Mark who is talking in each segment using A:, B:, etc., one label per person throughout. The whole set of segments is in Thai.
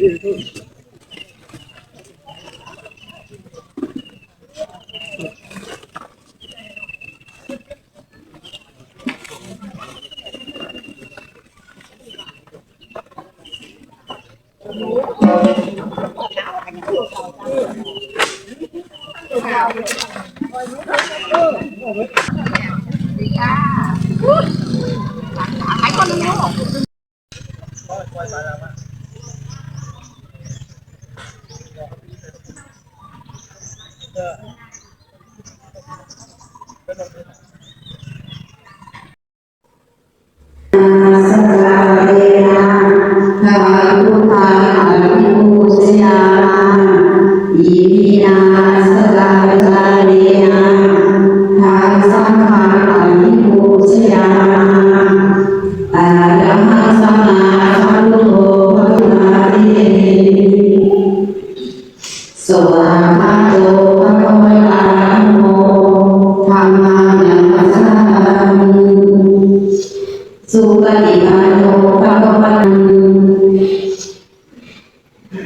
A: 嗯嗯。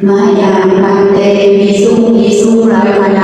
A: มายาปันเตมีสุงมีสุงรายพนา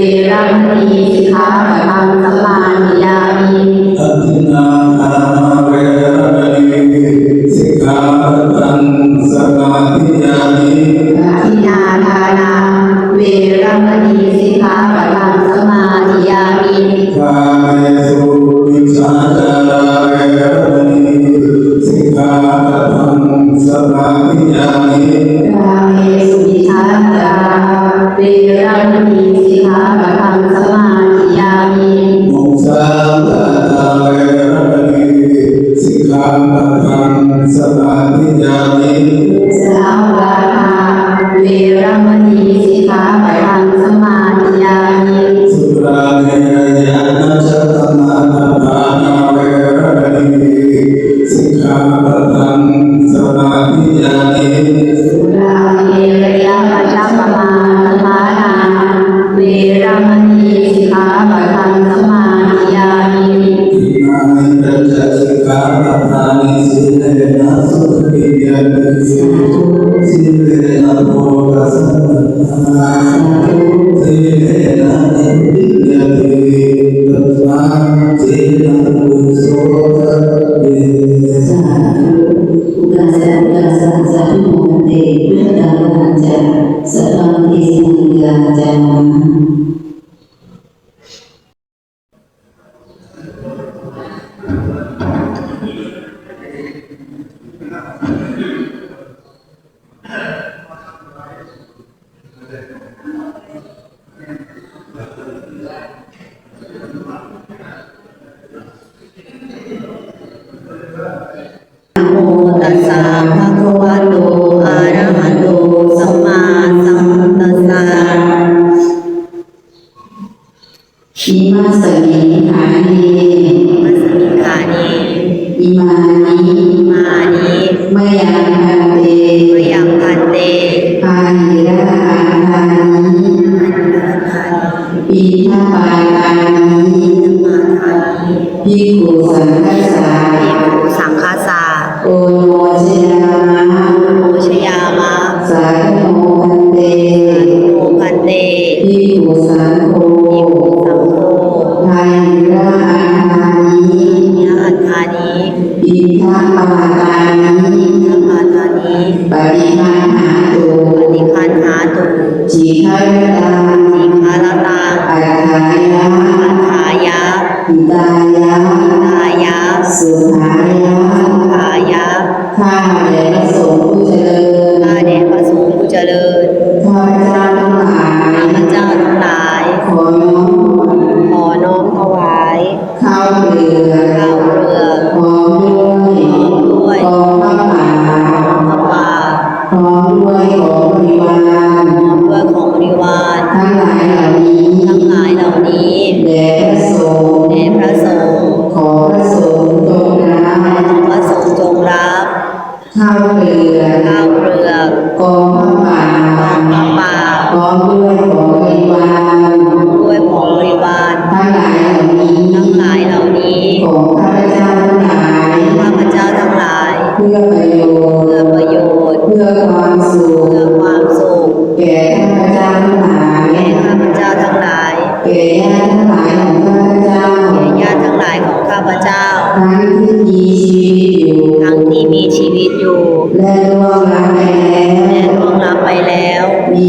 B: ติรังมี
A: สิ
B: กขาปะทังสัมมา
A: ทิยามี
B: อัตนาทานาเวรมณีสิกขาปะทังสัมมา
A: ทิยามี
B: อัตนาทานาเวรมณีสิกขาปะทังสัมมา
A: ทิยามี
B: Sayyidina สั
A: งฆา
C: สา
A: โอโชยามะ
C: โอชยามะ
A: สาโนพันเต
C: โอพันเต
A: พิปุสังโฆ
C: พิปุสังโฆ
A: ไทยระอาคานิ
C: ระอาคานิ
A: อิทัปปาตานิ
C: อิทัปปาตานิ
A: ปริมานหาตุ
C: ปริมานหาตุ
A: จิฆารตา
C: จิฆารตา
A: อัฏฐายะ
C: อัฏฐายะ
A: หิตายะ สุขายะ
C: ขายะ
A: ข้าแต่ายเหล่า
C: นี้ทั้งหลายเหล่านี้ ของ
A: ข้าพเจ้าทั้งหลาย
C: ข้าพเจ้าทั้งหลาย
A: เพื่อ
C: ประโย
A: ชน์เพื่อ
C: ประโยชน์ เพื่
A: อควา
C: มสุขเพื่
A: อความสุ
C: ขแก่ข้า
A: พเจ้าทั้งหลา
C: ยแก่ข้าพเจ้า
A: ทั้งหลายแก่ญาติ
C: ทั้งหลายของข้าพเจ้า
A: แก่ญาติทั้ง
C: หลายของ
A: ข้าพเจ้า ทั้งที่มี
C: ชีวิตอยู่ทั้งที่
A: มีชีวิตอยู่ และ
C: ล่วงลับไป
A: แล้วและล่
C: วงลับไปแล้วมี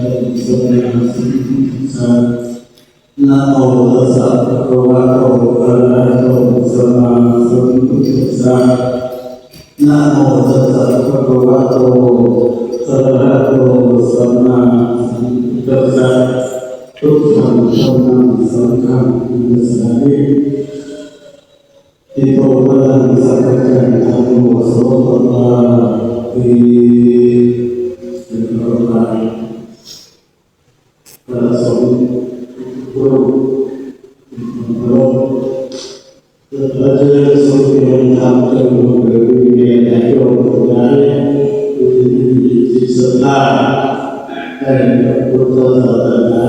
B: สัมมาสัมพุทธัสสะนะโมตัสสะภะคะวะโตอะระหะโตสัมมาสัมพุทธัสสะนะโมตัสสะภะคะวะโตอะระหะโตสัมมาสัมพุทธัสสะทุกขังธัมมังสังฆังนัสสามิอิโตปะนังสัพพะจันทังโมโสภะมาติ มีจิตศรัทธาในพระพุทธศาสนา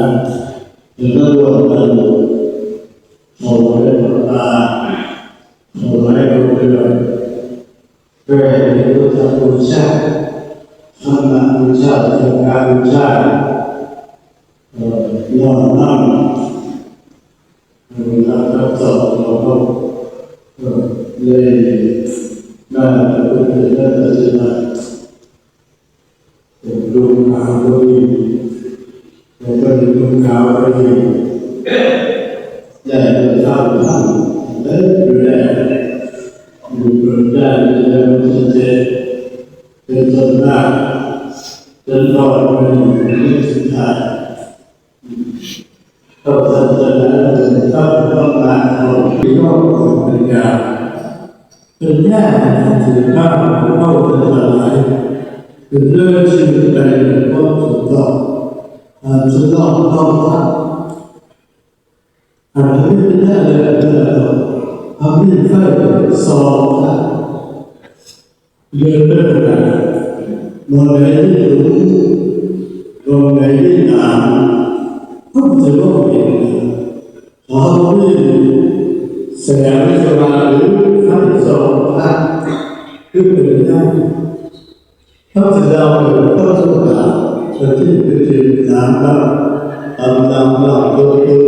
B: จะได้ร่วมกันถวายพระทานถวายดวงเดือนเพื่อให้พุทธบูชาธรรมบูชาสังฆบูชาเอ่อยอมนั่งเวลารับสอบเราก็เอ่อเลยได้พระพุทธเจ้าตัดสินใงสุดท้ายก็ศาสนาจะต้องต้องการของที่ต้องของปัญญาเป็นแน่ถือข้าวเข้าเป็นอะไรเป็นเรื่องที่เป็นก็ถูกต้องถูกต้องต้องทำอันนี้เป็นแค่เลยนะทำให้ไฟสอบนะเรียนเรื่องนะมองไหนที่รู้ มองไหนที่นาก็จะต้องเห็นขอที่แสงสว่ายหรือขั้นสองนะคือเป็นได้ถ้าจะเราเกิดก็ต้องการจะที่เป็นจริงน้ำแล้วตามตามหลักตัว